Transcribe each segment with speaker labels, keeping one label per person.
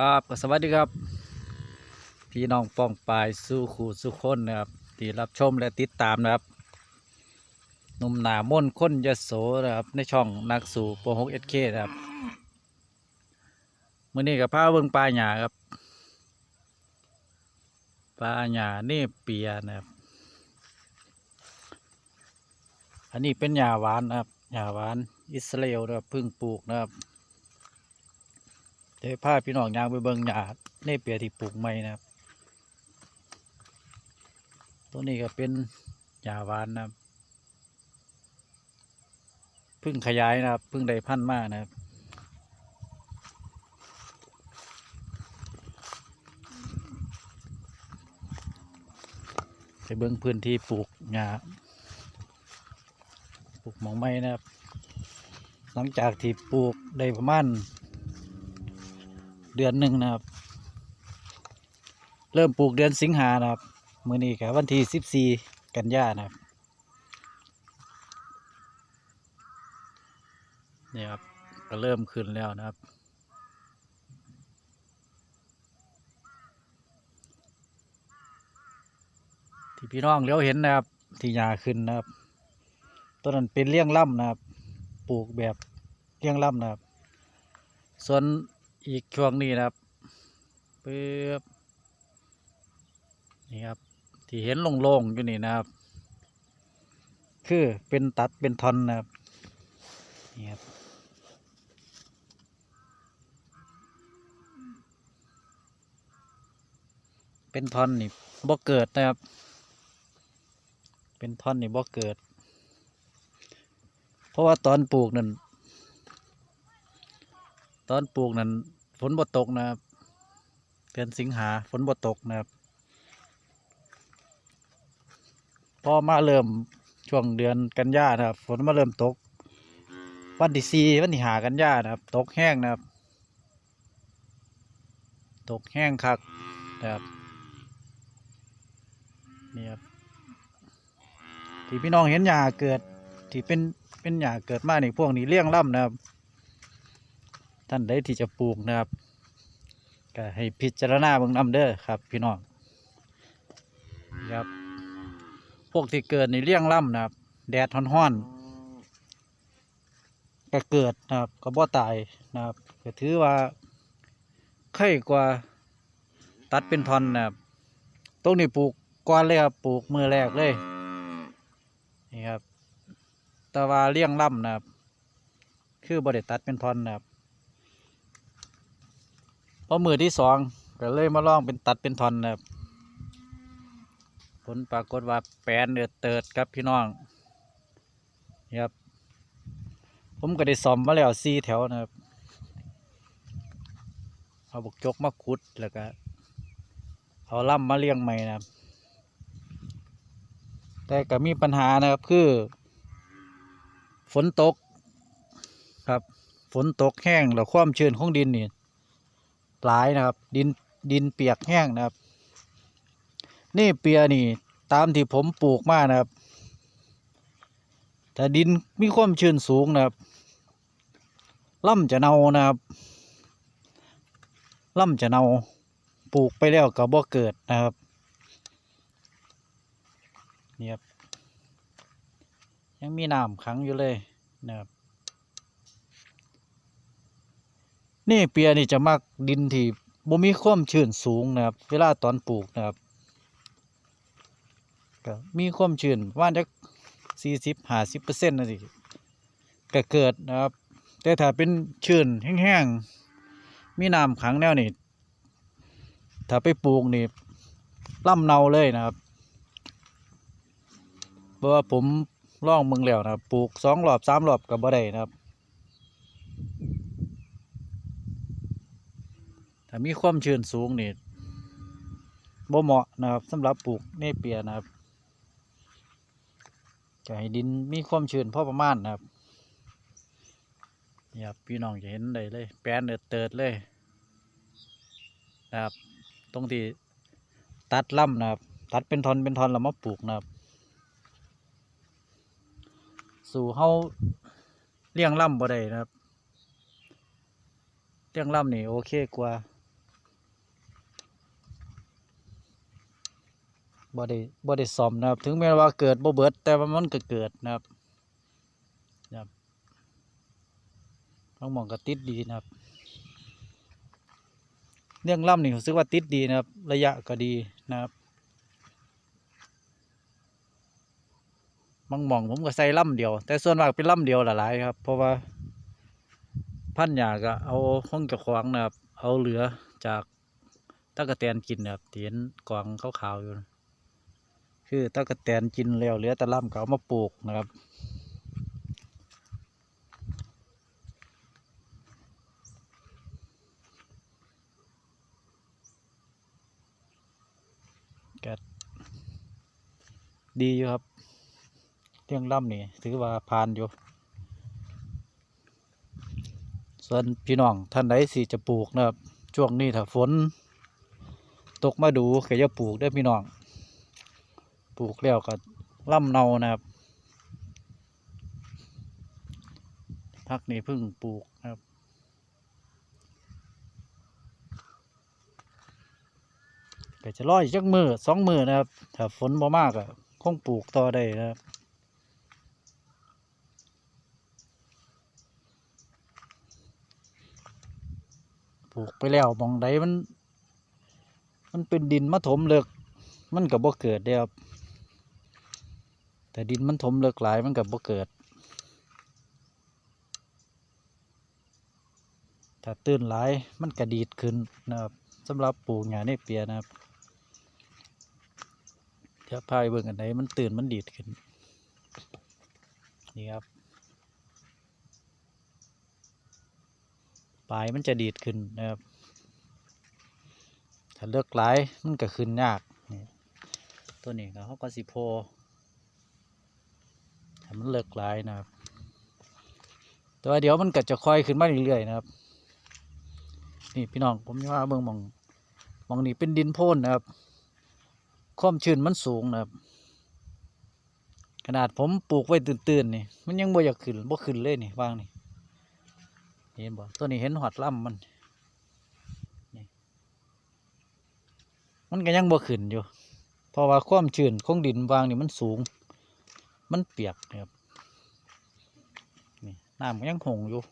Speaker 1: ครับก็สวัสดีครับ พี่น้องป้องปลายสู้ขู่สู้คนนะครับที่รับชมและติดตามนะครับหนุ่มหนาม่นค้นยโสนะครับ ในช่องนักสู่โปรหกเอสเคนะครับมื่อนี้กับพาเบิ่งปลาหยาครับปลาหยาเนี่เปียนะครับ อันนี้เป็นหญ้าหวานนะครับหญ้าหวานอิสราเอลนะครับพิ่งปลูกนะครับ เดี๋ยวพาพี่น้องยางไปเบิ่งหญ้าเนเปียที่ปลูกใหม่นะครับ ตัวนี้ก็เป็นหญ้าหวานนะครับเพึ่งขยายนะครับเพึ่งได้พันธุ์มากนะครับไปเบิ่งพื้นที่ปลูกหญ้าปลูกหมองไม้นะครับ หลังจากที่ปลูกได้ประมาณ เดือนหนึ่งนะครับ เริ่มปลูกเดือนสิงหานะครับ มือนี้กับวันที่สิบสี่กันยานะครับนี่ครับก็เริ่มขึ้นแล้วนะครับที่พี่น้องเลี้ยวเห็นนะครับ ที่หญ้าขึ้นนะครับต้นนั้นเป็นเลี้ยงล่ำนะครับ ปลูกแบบเลี้ยงล่ำนะครับ ส่วน อีกช่วงนี้นะครับปึ๊บนี่ครับ ที่เห็นโล่งๆอยู่นี่นะครับ คือเป็นตัดเป็นทอนนะครับนี่ครับเป็นทอนนี่บ่เกิดนะครับ เป็นทอนนี่บ่เกิด เพราะว่าตอนปลูกนั่น ตอนปลูกนั้นฝนบ่ตกนะครับเดือนสิงหาฝนบ่ตกนะครับ พอมาเริ่มช่วงเดือนกันยานะครับ ฝนมาเริ่มตก วันที่สี่วันที่หากันยานะครับ ตกแห้งนะครับ ตกแห้งคักนะครับนี่ครับที่พี่น้องเห็นหญ้าเกิดที่เป็นเป็นหญ้าเกิดมาในพวกนี้เลี้ยงล่ำนะครับ ท่านใดที่จะปลูกนะครับก็ให้พิจารณาเบิ่งนำเด้อครับ พี่น้องครับพวกที่เกิดในเลี้ยงล่ำนะครับ แดดฮ้อนๆก็เกิดนะครับก็บ่ตายนะครับก็ถือว่าไข่กว่าตัดเป็นทอนนะครับตรงนี้ปลูกก่อนเลยครับปลูกมือแรกเลยนี่ครับแต่ว่าเลี้ยงล่ำนะครับ คือบ่ได้ตัดเป็นทอนนะครับ อมือที่สองก็เลยมาลองเป็นตัดเป็นทอนนะครับผลปรากฏว่าแปนเดือดเติดครับพี่น้องนะครับ ผมก็ได้ซ่อมมาแล้วสี่แถวนะครับเอาบกจกมาขุดแล้วก็เอาล่ำมาเลี้ยงใหม่นะครับ แต่ก็มีปัญหานะครับคือ ฝนตกครับ ฝนตกแห้งแล้วความชื้นของดินนี่ หลายนะครับ ดินดินเปียกแห้งนะครับ นี่เปียนี่ตามที่ผมปลูกมานะครับแต่ดินมีความชื้นสูงนะครับล่ำจะเน่านะครับล่ำจะเน่าปลูกไปแล้วก็บ่เกิดนะครับนี่ครับยังมีน้ำขังอยู่เลยนะครับ นี่เปียนี่จะมักดินที่บ่มีความชื้นสูงนะครับ เวลาตอนปลูกนะครับก็มีความชื้นประมาจักสี่สิบห้าสิบเปอร์เซ็นต์นะสิก็เกิดนะครับ แต่ถ้าเป็นชื้นแห้งๆ มีน้ำขังแนวนี่ถ้าไปปลูกนี่ล่ำเนาเลยนะครับเพราะว่าผมล่องมึงแล้วนะครับปลูกสองรอบสามรอบก็บ่ได้นะครับ ถ้ามีความชื้นสูงนี่บ่เหมาะนะครับสำหรับปลูกเนเปียนะครับจะให้ดินมีความชื้นพอประมาณนะครับนี่ครับพี่น้องจะเห็นได้เลยแปนเดือดเติดเลยนะครับ ตรงที่ตัดล่ำนะครับ ตัดเป็นทอนเป็นทอนแล้วมาปลูกนะครับสู่เฮาเลี้ยงล่ำบ่ได้นะครับเลี้ยงล่ำนี่โอเคกว่า บ่ได้บ่ได้ซ่อมนะครับ ถึงแม้ว่าเกิดบ่เบิด แต่ว่ามันก็เกิดนะครับนะครับทั้งมองก็ติดดีนะครับเรื่องล่ำนี่รู้สึกว่าติดดีนะครับ ระยะก็ดีนะครับบางหมองผมก็ใส่ล่ำเดียว แต่ส่วนมากเป็นล่ำเดียวหลายๆครับ เพราะว่า พันหยาก็เอาห้องเจ้าของนะครับ เอาเหลือจากตะกะแตนกินนะครับที่เห็นกองขาวๆอยู่ คือตะกะแตนกินแล้วเหลือต่ล่ำก็เอามาปลูกนะครับก็ดีอยู่ครับ เรื่องล่ำนี่ถือว่าผ่านอยู่ ส่วนพี่น้องท่านใดสิจะปลูกนะครับ ช่วงนี้ถ้าฝน ตกมาดูก็จะปลูกได้พี่น้อง ปลูกแล้วก็ล่ำเนานะครับพักนี้เพิ่งปลูกนะครับ ก็จะรออีกจักมือสองมือนะครับ ถ้าฝนบ่มากอะคงปลูกต่อได้นะครับปลูกไปแล้วหมองใดมัน มันเป็นดินมาถมเลิกมันกับบ่เกิดเด้ครับ แต่ดินมันถมเลิกหลายมันกับบ่เกิด ถ้าตื้นหลายมันกระดีดขึ้นนะครับสำหรับปลูกหญ้าในเปียนะครับเดี๋ยวพายเบิ่งอันไหนมันตื่นมันดีดขึ้น นี่ครับปลายมันจะดีดขึ้นนะครับ ถ้าเลือกหลายมันก็ขึ้นยาก นี่ ตัวนี้ก็เขาก็สิโพ มันเลือกหลายนะครับ แต่ว่าเดี๋ยวมันก็จะค่อยขึ้นมาเรื่อยๆนะครับ นี่พี่น้องผมว่าเบิ่งมองมองนี่เป็นดินโพ่นนะครับ ความชื้นมันสูงนะครับ ขนาดผมปลูกไว้ตื่นๆนี่มันยังบ่อยากขึ้นบ่ขึ้นเลยนี่วางนี่เห็นบ่ตัวนี้เห็นหอดล่ำมันนี่มันก็ยังบ่ขึ้นอยู่เพราะว่าความชื้นของดินวางนี่มันสูง มันเปียกนะครับนี่น้ำยังหงอยู่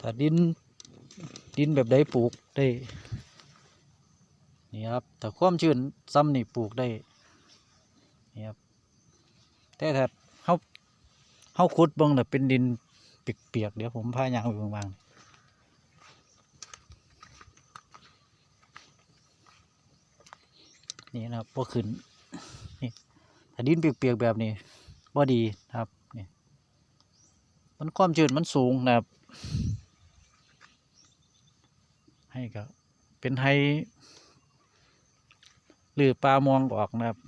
Speaker 1: ถ้าดินดินแบบใดปลูกได้นี่ครับถ้าความชื้นซ้ำนี่ปลูกได้นี่ครับแต่ถ้าเขาเขาขุดบิ่งแต่เป็นดินเปียกๆเดี๋ยวผมพายางไปเบิ่งบาง นี่นะครับพอขึ้นนี่ถ้าดินเปียกๆแบบนี้บ่ดีนะครับนี่มันความชื้นมันสูงนะครับ ให้ก็เป็นไฮหรือปลามองออกนะครับ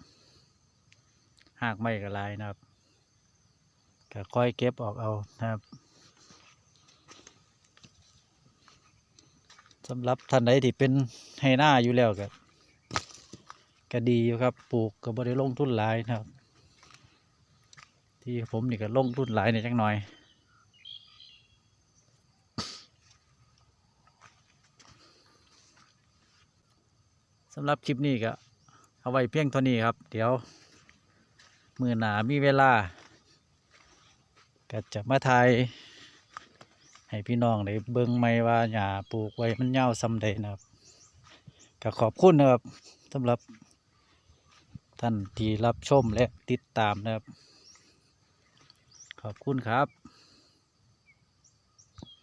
Speaker 1: หากไม่ก็ลายนะครับก็ค่อยเก็บออกเอานะครับสำหรับท่านใดที่เป็นให้หน้าอยู่แล้วก็ ก็ดีอยู่ครับ ปลูกก็บ่ได้ลงทุนหลายนะครับ ที่ผมนี่ก็ลงทุนหลายในอยจักหน่อยสำหรับคลิปนี้ก็เอาไว้เพียงเท่านี้ครับ เดี๋ยว มือหนามีเวลา ก็จะมาทายให้พี่น้องได้เบิ่งไหมว่าหญ้าปลูกไว้มันยาวซำใดนะครับก็ขอบคุณนะครับสำหรับ ท่านที่รับชมและติดตามนะครับ ขอบคุณครับ